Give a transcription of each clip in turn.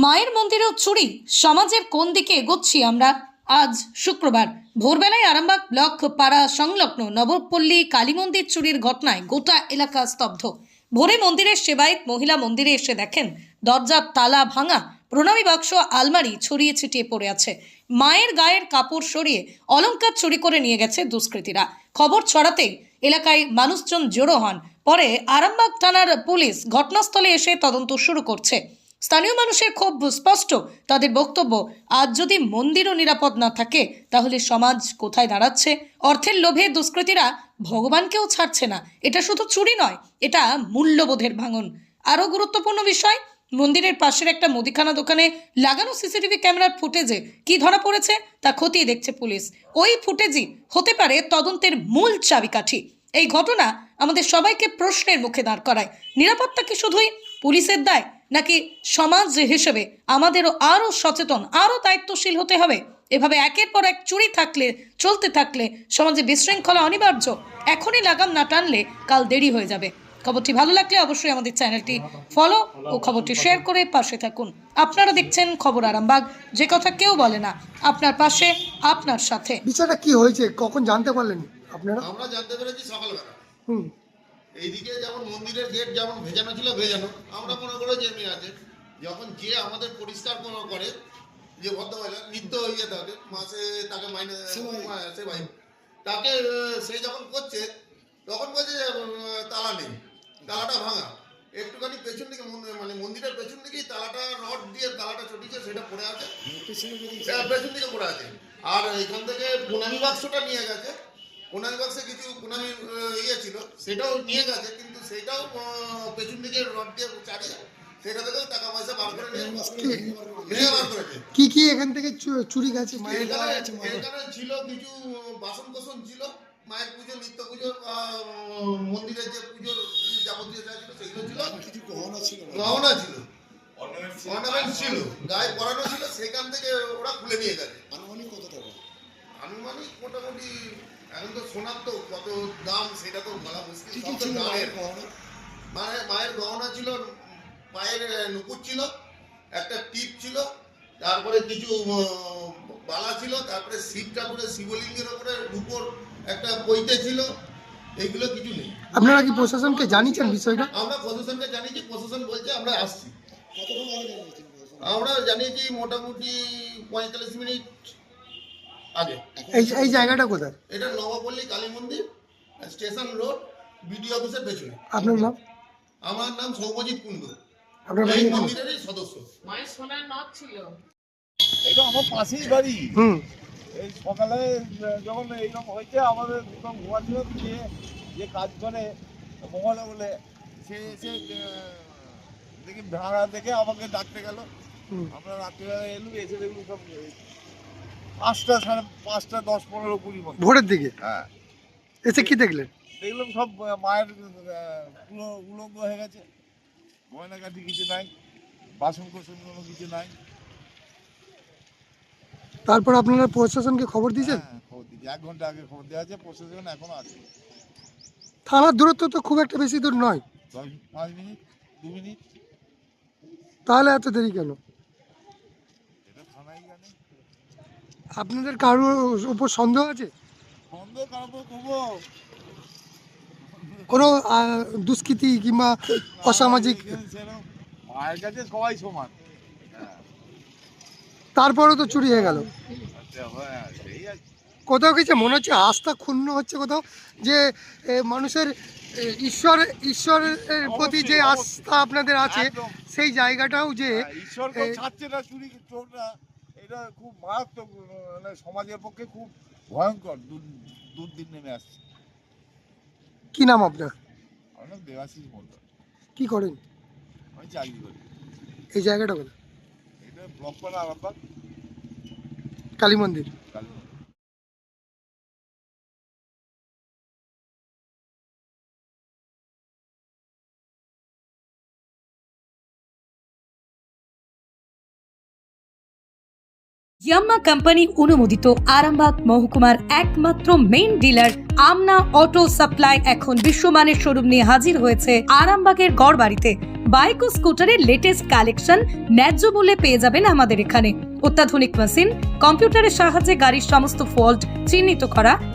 মায়ের মন্দিরেও চুরি। সমাজের কোন দিকে এগোচ্ছি আমরা? আজ শুক্রবার, ভোরবেলায় আরামবাগ ব্লক পাড়া সংলগ্ন নবপল্লী কালী মন্দির চুরির ঘটনায় গোটা এলাকা স্তব্ধ। ভোরে মন্দিরের সেবায়ত মহিলা মন্দিরে এসে দেখেন দরজার তালা ভাঙা, প্রণামী বাক্স, আলমারি ছড়িয়ে ছিটিয়ে পড়ে আছে। মায়ের গায়ের কাপড় সরিয়ে অলংকার চুরি করে নিয়ে গেছে দুষ্কৃতীরা। খবর ছড়াতেই এলাকায় মানুষজন জড়ো হন। পরে আরামবাগ থানার পুলিশ ঘটনাস্থলে এসে তদন্ত শুরু করছে। স্থানীয় মানুষের খুব স্পষ্ট। তাদের বক্তব্য, আজ যদি মন্দিরও নিরাপদ না থাকে, তাহলে সমাজ কোথায় দাঁড়াচ্ছে? অর্থের লোভে দুষ্কৃতীরা ভগবানকেও ছাড়ছে না। এটা শুধু চুরি নয়, এটা মূল্যবোধের ভাঙন। আরও গুরুত্বপূর্ণ বিষয়, মন্দিরের পাশের একটা মুদিখানা দোকানে লাগানো সিসিটিভি ক্যামেরার ফুটেজে কি ধরা পড়েছে তা খতিয়ে দেখছে পুলিশ। ওই ফুটেজই হতে পারে তদন্তের মূল চাবিকাঠি। এই ঘটনা আমাদের সবাইকে প্রশ্নের মুখে দাঁড় করায়। নিরাপত্তা কি শুধুই পুলিশের দায় নাকি সমাজ হিসেবে আমাদেরও আরও সচেতন আরও দায়িত্বশীল হতে হবে? এভাবে একের পর এক চুরি থাকলে চলতে থাকলে সমাজে বিশৃঙ্খলা অনিবার্য। এখনই লাগাম না টানলে কাল দেরি হয়ে যাবে। খবরটি ভালো লাগলে অবশ্যই আমাদের চ্যানেলটি ফলো ও খবরটি শেয়ার করে পাশে থাকুন। আপনারা দেখছেন খবর আরামবাগ। যে কথা কেউ বলে না আপনার পাশে আপনার সাথে। বিষয়টা কি হয়েছে? কখন জানতে পারলেন আপনারা? আমরা জানতে পেরেছি সকালবেলা। হুম। এইদিকে যেমন মন্দিরের গেট যেমন ভেজানো ছিল ভেজানো। আমরা মনে করে যে এমনি আছে। যখন যে আমাদের পরিষ্কার করে যে ভদ্রমহিলা নিত্য ইয়ে থাকে মাসে তাকে মাইনে হ্যাঁ, সেবাই। তাকে সে যখন করছে তখন বলছে যে তালা নেই তালাটা ভাঙা। একটুখানি পেছন দিকে মন- মানে মন্দিরের পেছন দিকেই তালাটা রড দিয়ে তালাটা চটিছে সেটা পড়ে আছে। হ্যাঁ, পেছন দিকে পড়ে আছে। আর এখান থেকে প্রণামী বাক্সটা নিয়ে গেছে। প্রণামী বাক্সে কিছু ইয়ে ছিল সেটাও নিয়ে গেছে কিন্তু সেটাও পেছন দিকে রড দিয়ে চালিয়ে সেটা থেকেও টাকা পয়সা বার করে নিয়ে বার করেছে কি কি এখান থেকে চুরি গেছে? এখানে ছিল কিছু বাসন কোসন ছিল মায়ের পুজো নিত্য পুজো মন্দিরের যে পুজোর যাবতীয় যা ছিল সেগুলো ছিল। কিছু গহনা ছিল। গহনা ছিল। অর্নামেন্ট ছিল গায়ে পরানো ছিল সেখান থেকে ওরা খুলে নিয়ে গেছে। টাকা আনুমানিক মোটামুটি এখন তো সোনার তো কত দাম সেটা তো বলা মুশকিল মায়ের গহনা। মানে মায়ের গহনা ছিল পায়ের আহ, নুপুর ছিল একটা টিপ ছিল তারপরে কিছু বালা ছিল তারপরে শিব ঠাকুরের শিবলিঙ্গের ওপরে উপর একটা পৈতে ছিল এগুলো কিছু নেই। আপনারা কি প্রশাসনকে জানিয়েছেন বিষয়টা? আমরা প্রশাসনকে জানিয়েছি প্রশাসন বলছে আমরা আসছি? আমরা জানিয়েছি মোটামুটি পঁয়তাল্লিশ মিনিট আগে। এই এই জায়গাটা কোথায়? এটা নবপল্লী কালী মন্দির স্টেশন রোড বিডিও অফিসের পেছনে। আপনার নাম? আমার নাম সৌমজিৎ কুন্ডু আপনার বাড়ি এই মন্দিরেরই সদস্য। মায়ের সোনার নথ ছিল। এটা আমার পাশেই বাড়ি। হুম। এই সকালে যখন এইরকম হয়েছে আমাদের একদম ঘুমাচ্ছিল যে যে কাজ করে মোবাইলে বলে সে এসে দেখি ভাড়া দেখে আমাকে ডাকতে গেল। আমরা রাত্রিবেলা এলু এসে দেখলু সব পাঁচটা সাড়ে পাঁচটা দশ পনেরো কুড়ি মতো ভোরের দিকে? হ্যাঁ। এসে কি দেখলেন? দেখলাম সব মায়ের উলঙ্গ হয়ে গেছে। গয়নাকাঠি কিছু নাই বাসন কোসন কোনো কিছু নাই। তারপর আপনারা প্রশাসনকে খবর দিয়েছেন? হ্যাঁ, খবর দিয়েছি। এক ঘণ্টা আগে খবর দেওয়া আছে প্রশাসন এখনও আছে। থানার দূরত্ব তো খুব একটা বেশি দূর নয়। দশ পাঁচ মিনিট দু মিনিট। তাহলে এত দেরি কেন? এটা থানায় জানে আপনাদের কারোর উপর সন্দেহ আছে? কোনো দুষ্কৃতি কিংবা অসামাজিক এখানে সেরকম মায়ের কাছে সবাই সমান। হ্যাঁ তো চুরি হয়ে গেল। আচ্ছা হ্যাঁ কোথাও কিছু মনে হচ্ছে আস্থা ক্ষুণ্ণ হচ্ছে কোথাও। যে মানুষের ঈশ্বর ঈশ্বরের প্রতি যে আস্থা আপনাদের আছে সেই জায়গাটাও যে হ্যাঁ, ঈশ্বরকে এই- ছাড়ছে না চুরি চোরটা এটা খুব মারাত্মক মানে সমাজের পক্ষে খুব ভয়ঙ্কর দূর- দুর্দিন নেমে আসছে। কি নাম আপনার? আমার নাম দেবাশিস মন্ডল কি করেন? আমি চাকরি করি। এই জায়গাটা কোথায়? এটা ব্লক পাড়া আরামবাগ। কালী মন্দির। ইয়াম্মা কোম্পানি অনুমোদিত আরামবাগ মহকুমার একমাত্র main dealer Amna auto supply এখন বিশ্বমানের শোরুম নিয়ে হাজির হয়েছে আরামবাগের গড় বাড়িতে বাইক ও স্কুটারের লেটেস্ট কালেকশন ন্যায্য মূল্যে পেয়ে যাবেন আমাদের এখানে। অত্যাধুনিক মেশিন কম্পিউটারের সাহায্যে গাড়ির সমস্ত ফল্ট চিহ্নিত করা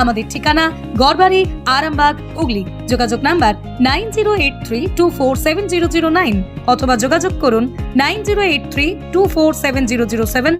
আমাদের ঠিকানা গড়বাড়ি, আরামবাগ, হুগলি। যোগাযোগ number nine zero eight three two four seven zero zero nine অথবা যোগাযোগ করুন nine zero eight three two four seven zero zero seven.